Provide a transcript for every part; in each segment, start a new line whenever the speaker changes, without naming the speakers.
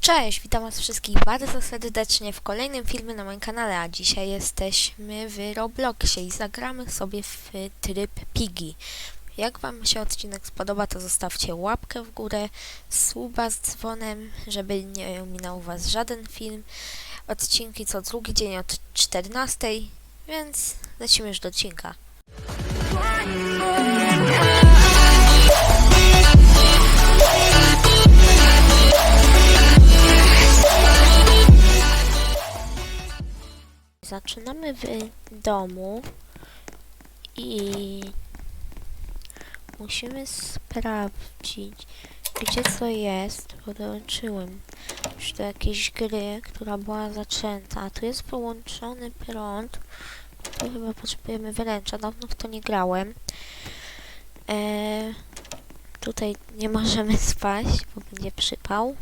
Cześć, witam was wszystkich bardzo serdecznie w kolejnym filmie na moim kanale, a dzisiaj jesteśmy w Robloxie i zagramy sobie w tryb Piggy. Jak wam się odcinek spodoba, to zostawcie łapkę w górę, suba z dzwonem, żeby nie ominął was żaden film. Odcinki co drugi dzień od 14, więc lecimy już do odcinka. Zaczynamy w domu i musimy sprawdzić, gdzie co jest, bo dołączyłem już do jakiejś gry, która była zaczęta. A tu jest wyłączony prąd. Tu chyba potrzebujemy wręcza. Dawno w to nie grałem. Eee, tutaj nie możemy spać, bo będzie przypał.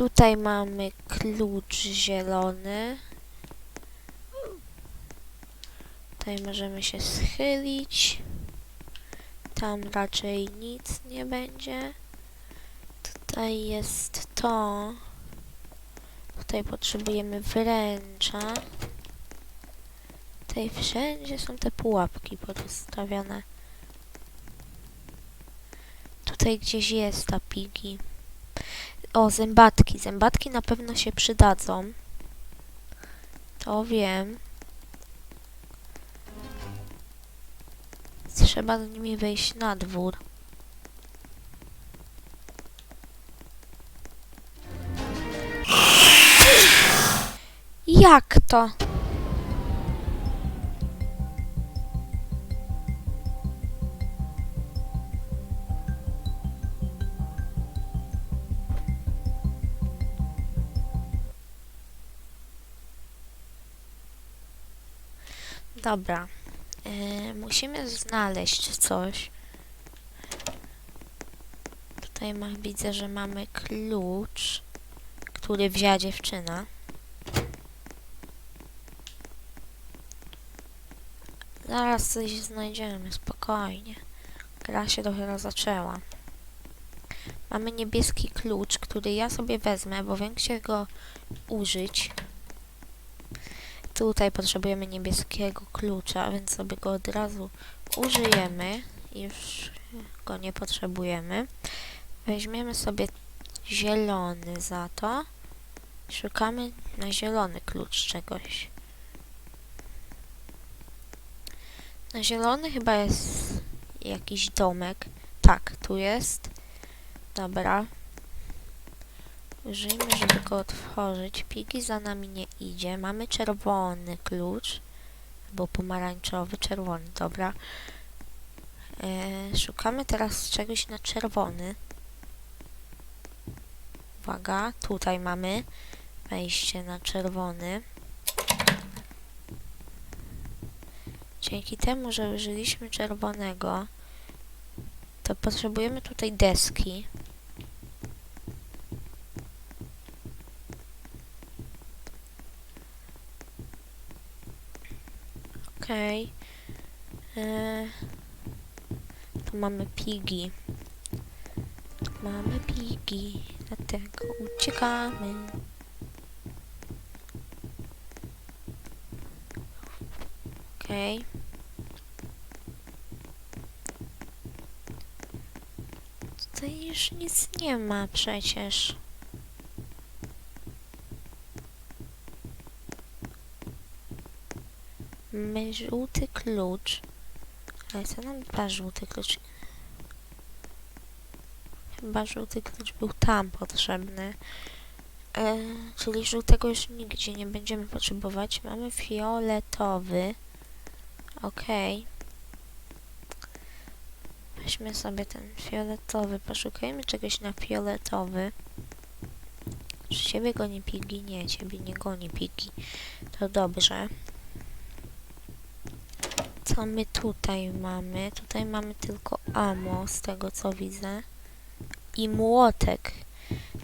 Tutaj mamy klucz zielony. Tutaj możemy się schylić. Tam raczej nic nie będzie. Tutaj jest to. Tutaj potrzebujemy wręcza. Tutaj wszędzie są te pułapki pozostawione. Tutaj gdzieś jest ta pigi. O, zębatki. Zębatki na pewno się przydadzą. To wiem. Trzeba z nimi wyjść na dwór. Jak to? Dobra. E, musimy znaleźć coś. Tutaj ma, widzę, że mamy klucz, który wzięła dziewczyna. Zaraz coś znajdziemy, spokojnie. Gra się dopiero zaczęła. Mamy niebieski klucz, który ja sobie wezmę, bo wiem gdzie go użyć. Tutaj potrzebujemy niebieskiego klucza, więc sobie go od razu użyjemy. Już go nie potrzebujemy. Weźmiemy sobie zielony za to. Szukamy na zielony klucz czegoś. Na zielony chyba jest jakiś domek. Tak, tu jest. Dobra. Użyjmy, żeby go otworzyć. Pigi za nami nie idzie. Mamy czerwony klucz. Albo pomarańczowy, czerwony, dobra. E, szukamy teraz czegoś na czerwony. Uwaga, tutaj mamy wejście na czerwony. Dzięki temu, że użyliśmy czerwonego, to potrzebujemy tutaj deski. Okej. Okay. Tu mamy pigi. Mamy pigi. Dlatego uciekamy. Okej. Okay. Tutaj już nic nie ma przecież. Mamy żółty klucz. Ale co nam da żółty klucz? Chyba żółty klucz był tam potrzebny. E, czyli żółtego już nigdzie nie będziemy potrzebować. Mamy fioletowy. Okej. Okay. Weźmy sobie ten fioletowy. Poszukajmy czegoś na fioletowy. Czy ciebie goni pigi? Nie, ciebie nie goni pigi. To dobrze. Co my tutaj mamy? Tutaj mamy tylko amo, z tego co widzę. I młotek.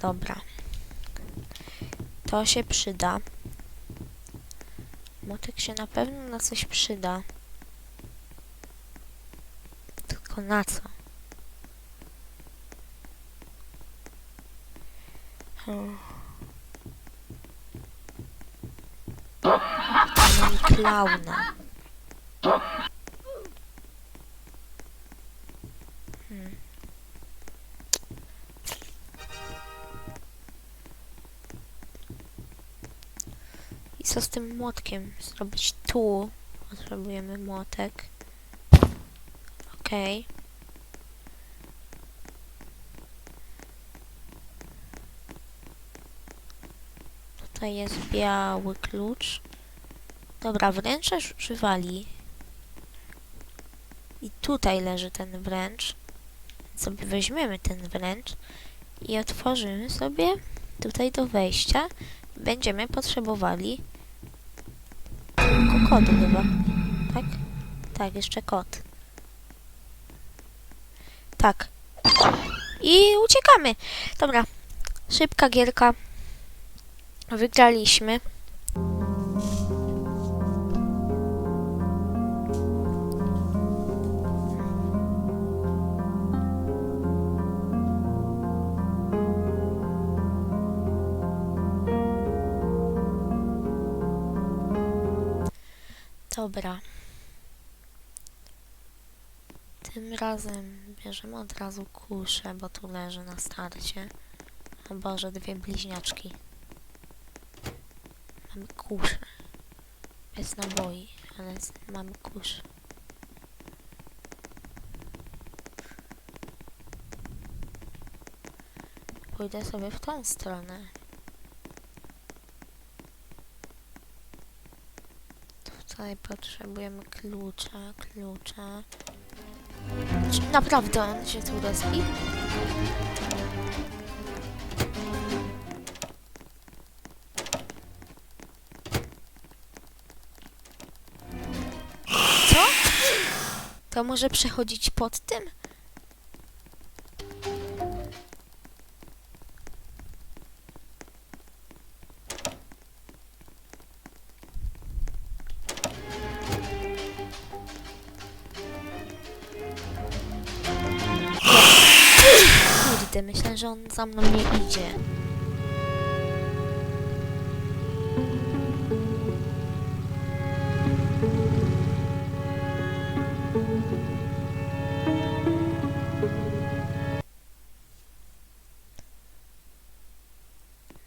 Dobra. To się przyda. Młotek się na pewno na coś przyda. Tylko na co? Hmm. Mam klauna. Hmm. I co z tym młotkiem zrobić tu? Potrzebujemy młotek. Okej. Tutaj jest biały klucz. Dobra, wręcze już używali. Tutaj leży ten wręcz. Sobie weźmiemy ten wręcz i otworzymy sobie tutaj do wejścia. Będziemy potrzebowali tylko kodu chyba. Tak? Tak, jeszcze kod. Tak. I uciekamy. Dobra. Szybka gierka. Wygraliśmy. Dobra. Tym razem bierzemy od razu kuszę, bo tu leży na starcie. O Boże, dwie bliźniaczki. Mamy kuszę. Bez naboi, ale mamy kuszę. Pójdę sobie w tą stronę. Tutaj potrzebujemy klucza, klucza. Czy naprawdę on się tu respi? Co? To może przechodzić pod tym? Myślę, że on za mną nie idzie.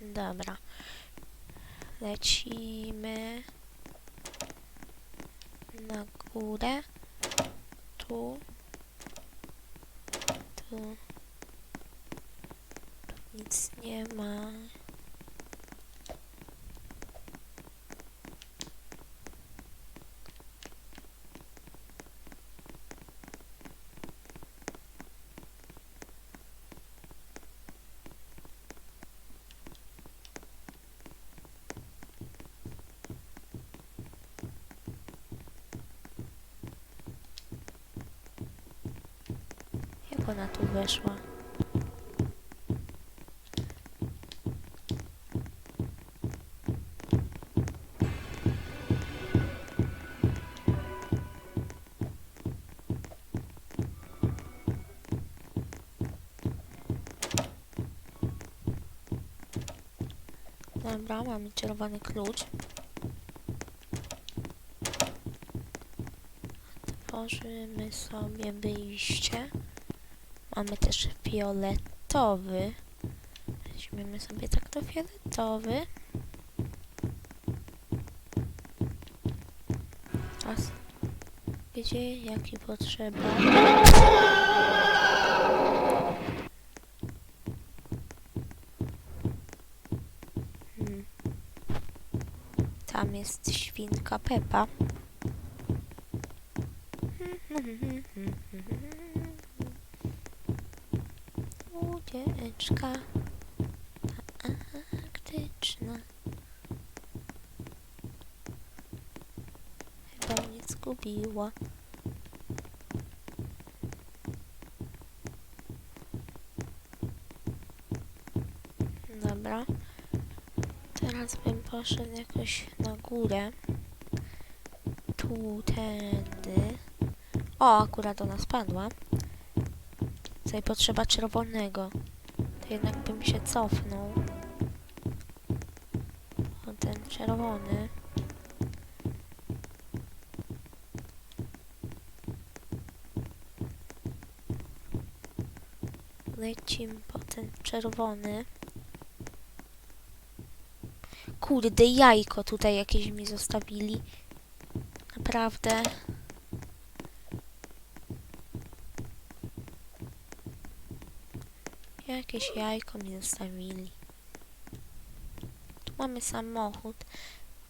Dobra. Lecimy na górę. Tu. Tu. Nic nie ma. Jak ona tu weszła? Dobra, mamy czerwony klucz. Otworzymy sobie wyjście. Mamy też fioletowy. Weźmiemy sobie tak to fioletowy. Teraz gdzie jaki potrzeba. Hmm. Jest świnka Pepa. Ucieczka taktyczna. Chyba mnie zgubiła. Dobra. Teraz bym poszedł jakoś na górę. Tu, tędy. O, akurat ona spadła. Tutaj potrzeba czerwonego. To jednak bym się cofnął. ten czerwony. Lecimy po ten czerwony. Kurde, jajko tutaj jakieś mi zostawili. Naprawdę. Jakieś jajko mi zostawili. Tu mamy samochód.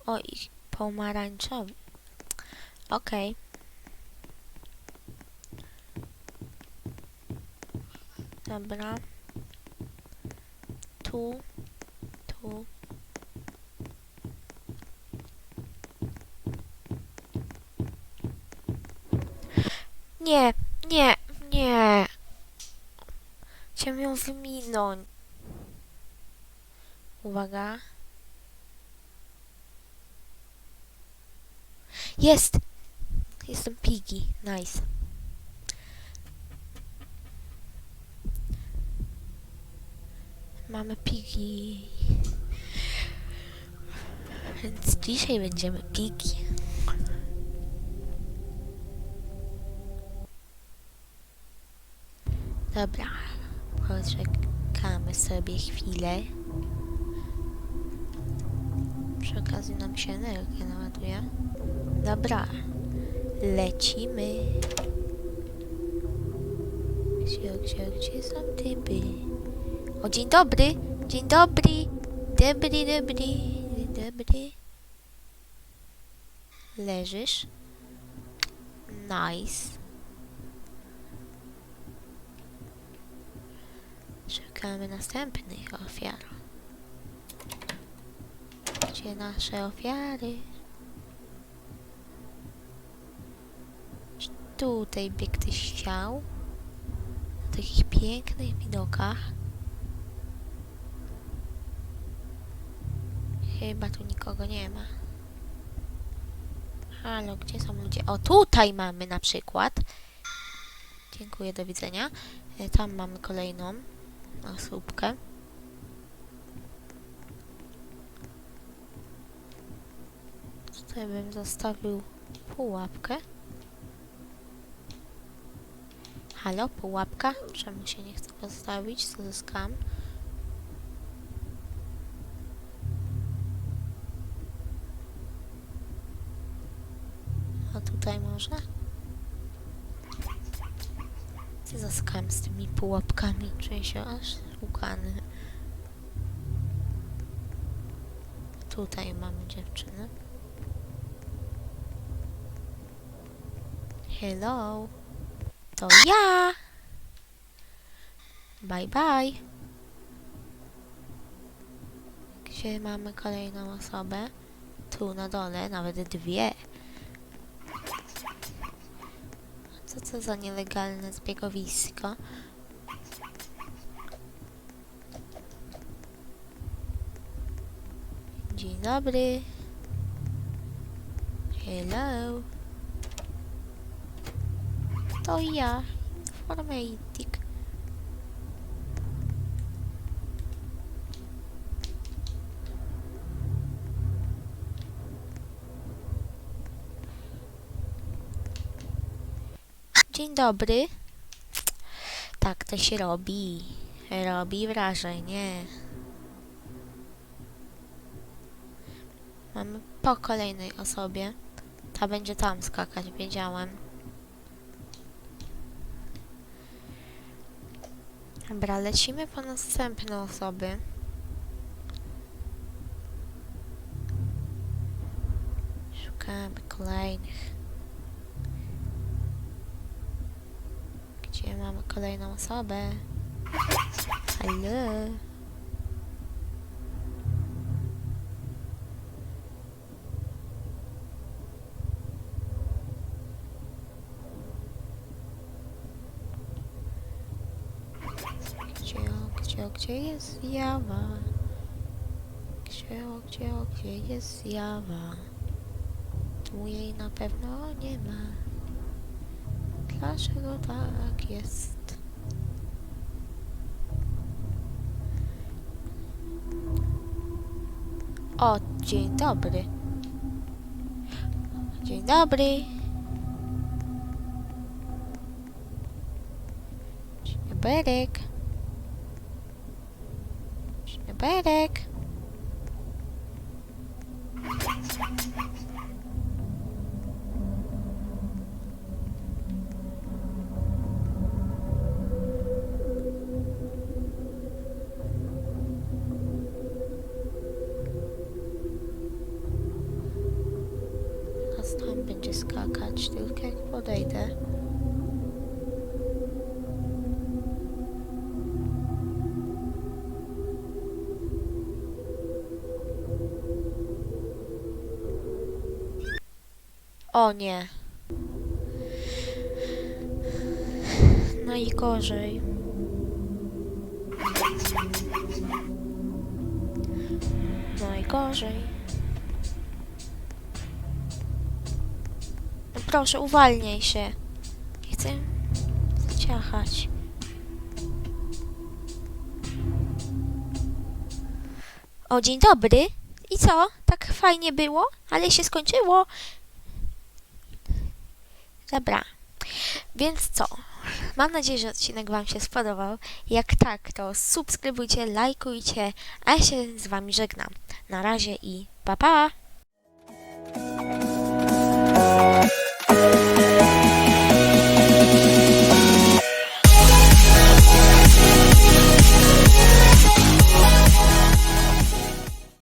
O, i pomarańczowy. Okej. Dobra. Tu. Tu. Nie, nie, nie. Chciałem ją wyminąć. Uwaga. Jest! Jestem Piggy. Nice. Mamy Piggy. Więc dzisiaj będziemy Piggy. Dobra. Poczekamy sobie chwilę. Przy okazji nam się energia naładuje. Dobra. Lecimy. Gdzie, gdzie, gdzie są typy? O, dzień dobry. Dzień dobry. Dobry, dobry. Dobry. Leżysz. Nice. Szukamy następnych ofiar. Gdzie nasze ofiary? Tutaj by ktoś chciał. Na takich pięknych widokach. Chyba tu nikogo nie ma. Halo, gdzie są ludzie? O, tutaj mamy na przykład. Dziękuję, do widzenia. E, Tam mamy kolejną osóbkę. Tutaj bym zostawił pułapkę. Halo, pułapka? Czemu się nie chce postawić? Co za skam? A tutaj może? Skam z tymi pułapkami? Czuję się aż szukany. Tutaj mamy dziewczynę. Hello. To ja. Bye bye. Gdzie mamy kolejną osobę? Tu na dole, nawet dwie. Co to za nielegalne zbiegowisko? Dzień dobry. Hello. To ja, informatyk. Dobry. Tak to się robi. Robi wrażenie. Mamy po kolejnej osobie. Ta będzie tam skakać, wiedziałem. Dobra, lecimy po następne osoby. Szukamy kolejnych. Kolejną osobę? Halo? Gdzie, gdzie, gdzie jest zjawa? Gdzie, gdzie, gdzie jest zjawa? Tu jej na pewno nie ma. Dlaczego tak jest? O, dzień dobry. Dzień dobry. Dzień dobry. Dzień dobry. O nie. Najgorzej. Najgorzej. No proszę, uwalnij się. Chcę zaciachać. O, dzień dobry. I co? Tak fajnie było, ale się skończyło. Dobra. Więc co? Mam nadzieję, że odcinek Wam się spodobał. Jak tak, to subskrybujcie, lajkujcie, a ja się z Wami żegnam. Na razie i pa pa!